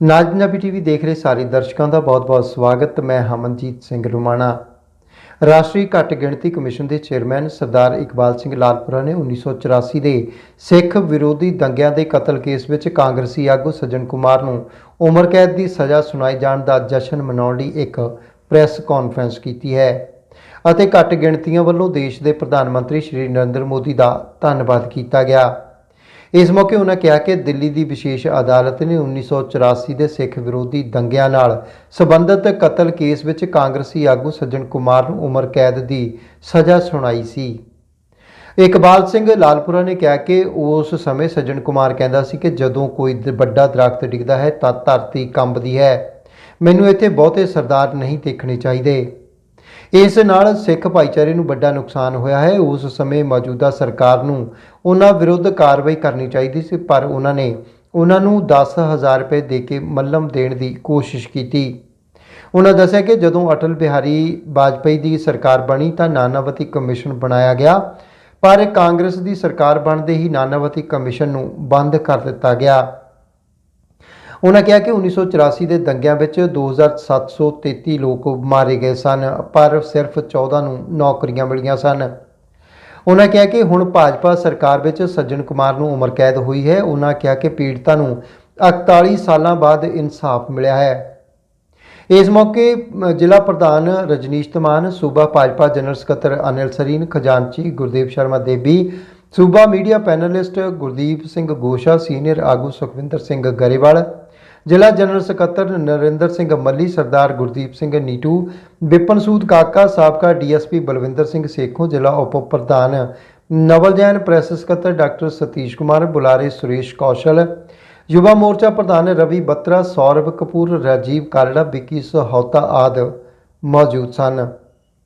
ਨਾਜਨਾਬੀ TV ਦੇਖ ਰਹੇ ਸਾਰੇ ਦਰਸ਼ਕਾਂ ਦਾ ਬਹੁਤ-ਬਹੁਤ ਸਵਾਗਤ। ਮੈਂ ਹਮਨਜੀਤ ਸਿੰਘ ਰੁਮਾਣਾ। ਰਾਸ਼ਟਰੀ ਘੱਟ ਗਿਣਤੀ ਕਮਿਸ਼ਨ ਦੇ ਚੇਅਰਮੈਨ ਸਰਦਾਰ ਇਕਬਾਲ ਸਿੰਘ ਲਾਲਪੁਰਾ ਨੇ 1984 ਦੇ ਸਿੱਖ ਵਿਰੋਧੀ ਦੰਗਿਆਂ ਦੇ ਕਤਲ ਕੇਸ ਵਿੱਚ ਕਾਂਗਰਸੀ ਆਗੂ ਸੱਜਣ ਕੁਮਾਰ ਨੂੰ ਉਮਰ ਕੈਦ ਦੀ ਸਜ਼ਾ ਸੁਣਾਏ ਜਾਣ ਦਾ ਜਸ਼ਨ ਮਨਾਉਣ ਲਈ ਇੱਕ ਪ੍ਰੈਸ ਕਾਨਫਰੰਸ ਕੀਤੀ ਹੈ ਅਤੇ ਘੱਟ ਗਿਣਤੀਆਂ ਵੱਲੋਂ ਦੇਸ਼ ਦੇ ਪ੍ਰਧਾਨ ਮੰਤਰੀ ਸ਼੍ਰੀ ਨਰਿੰਦਰ ਮੋਦੀ ਦਾ ਧੰਨਵਾਦ ਕੀਤਾ ਗਿਆ। ਇਸ ਮੌਕੇ ਉਹਨਾਂ ਕਿਹਾ ਕਿ ਦਿੱਲੀ ਦੀ ਵਿਸ਼ੇਸ਼ ਅਦਾਲਤ ਨੇ 1984 ਦੇ ਸਿੱਖ ਵਿਰੋਧੀ ਦੰਗਿਆਂ ਨਾਲ ਸੰਬੰਧਿਤ ਕਤਲ ਕੇਸ ਵਿੱਚ ਕਾਂਗਰਸੀ ਆਗੂ ਸੱਜਣ ਕੁਮਾਰ ਨੂੰ ਉਮਰ ਕੈਦ ਦੀ ਸਜ਼ਾ ਸੁਣਾਈ ਸੀ। ਇਕਬਾਲ ਸਿੰਘ ਲਾਲਪੁਰਾ ਨੇ ਕਿਹਾ ਕਿ ਉਸ ਸਮੇਂ ਸੱਜਣ ਕੁਮਾਰ ਕਹਿੰਦਾ ਸੀ ਕਿ ਜਦੋਂ ਕੋਈ ਵੱਡਾ ਦਰਖਤ ਡਿੱਗਦਾ ਹੈ ਤਾਂ ਧਰਤੀ ਕੰਬਦੀ ਹੈ। ਮੈਨੂੰ ਇੱਥੇ ਬਹੁਤੇ ਸਰਦਾਰ ਨਹੀਂ ਦੇਖਣੇ ਚਾਹੀਦੇ। ਇਸ ਨਾਲ ਸਿੱਖ ਭਾਈਚਾਰੇ ਨੂੰ ਵੱਡਾ ਨੁਕਸਾਨ ਹੋਇਆ ਹੈ। ਉਸ ਸਮੇਂ ਮੌਜੂਦਾ ਸਰਕਾਰ ਨੂੰ ਉਹਨਾਂ ਵਿਰੁੱਧ ਕਾਰਵਾਈ ਕਰਨੀ ਚਾਹੀਦੀ ਸੀ, ਪਰ ਉਹਨਾਂ ਨੇ ਉਹਨਾਂ ਨੂੰ 10000 ਰੁਪਏ ਦੇ ਕੇ ਮੱਲਮ ਦੇਣ ਦੀ ਕੋਸ਼ਿਸ਼ ਕੀਤੀ। ਉਹਨਾਂ ਦੱਸਿਆ ਕਿ ਜਦੋਂ ਅਟਲ ਬਿਹਾਰੀ ਵਾਜਪੇਈ ਦੀ ਸਰਕਾਰ ਬਣੀ ਤਾਂ ਨਾਨਾਵਤੀ ਕਮਿਸ਼ਨ ਬਣਾਇਆ ਗਿਆ, ਪਰ ਕਾਂਗਰਸ ਦੀ ਸਰਕਾਰ ਬਣਦੇ ਹੀ ਨਾਨਾਵਤੀ ਕਮਿਸ਼ਨ ਨੂੰ ਬੰਦ ਕਰ ਦਿੱਤਾ ਗਿਆ। ਉਹਨਾਂ ਕਿਹਾ ਕਿ 1984 ਦੇ ਦੰਗਿਆਂ ਵਿੱਚ 2733 ਲੋਕ ਮਾਰੇ ਗਏ ਸਨ, ਪਰ ਸਿਰਫ 14 ਨੂੰ ਨੌਕਰੀਆਂ ਮਿਲੀਆਂ ਸਨ। ਉਹਨਾਂ ਕਿਹਾ ਕਿ ਹੁਣ ਭਾਜਪਾ ਸਰਕਾਰ ਵਿੱਚ ਸੱਜਣ ਕੁਮਾਰ ਨੂੰ ਉਮਰ ਕੈਦ ਹੋਈ ਹੈ। ਉਹਨਾਂ ਕਿਹਾ ਕਿ ਪੀੜਤਾਂ ਨੂੰ 41 ਸਾਲਾਂ ਬਾਅਦ ਇਨਸਾਫ ਮਿਲਿਆ ਹੈ। ਇਸ ਮੌਕੇ ਜ਼ਿਲ੍ਹਾ ਪ੍ਰਧਾਨ ਰਜਨੀਸ਼ ਧਮਾਨ, ਸੂਬਾ ਭਾਜਪਾ ਜਨਰਲ ਸਕੱਤਰ ਅਨਿਲ ਸਰੀਨ, ਖਜ਼ਾਨਚੀ ਗੁਰਦੇਵ ਸ਼ਰਮਾ ਦੇਬੀ, ਸੂਬਾ media panelist Gurdeep Singh Gosha, senior ਆਗੂ ਸੁਖਵਿੰਦਰ ਸਿੰਘ ਗਰੇਵਾਲ ਜ਼ਿਲ੍ਹਾ ਜਨਰਲ ਸਕੱਤਰ ਨਰਿੰਦਰ ਸਿੰਘ ਮੱਲੀ ਸਰਦਾਰ ਗੁਰਦੀਪ ਸਿੰਘ ਨੀਟੂ ਵਿਪਨ ਸੂਦ ਕਾਕਾ ਸਾਬਕਾ ਡੀਐਸਪੀ ਬਲਵਿੰਦਰ ਸਿੰਘ ਸੇਖੋਂ ਜ਼ਿਲ੍ਹਾ ਉਪ ਪ੍ਰਧਾਨ ਨਵਲ ਜੈਨ ਪ੍ਰੈਸ ਸਕੱਤਰ ਡਾਕਟਰ ਸਤੀਸ਼ ਕੁਮਾਰ ਬੁਲਾਰੇ ਸੁਰੇਸ਼ ਕੌਸ਼ਲ ਯੁਵਾ ਮੋਰਚਾ ਪ੍ਰਧਾਨ ਰਵੀ ਬੱਤਰਾ ਸੌਰਵ ਕਪੂਰ ਰਾਜੀਵ ਕਾਲੜਾ ਵਿੱਕੀ ਸਹੌਤਾ ਆਦਿ ਮੌਜੂਦ ਸਨ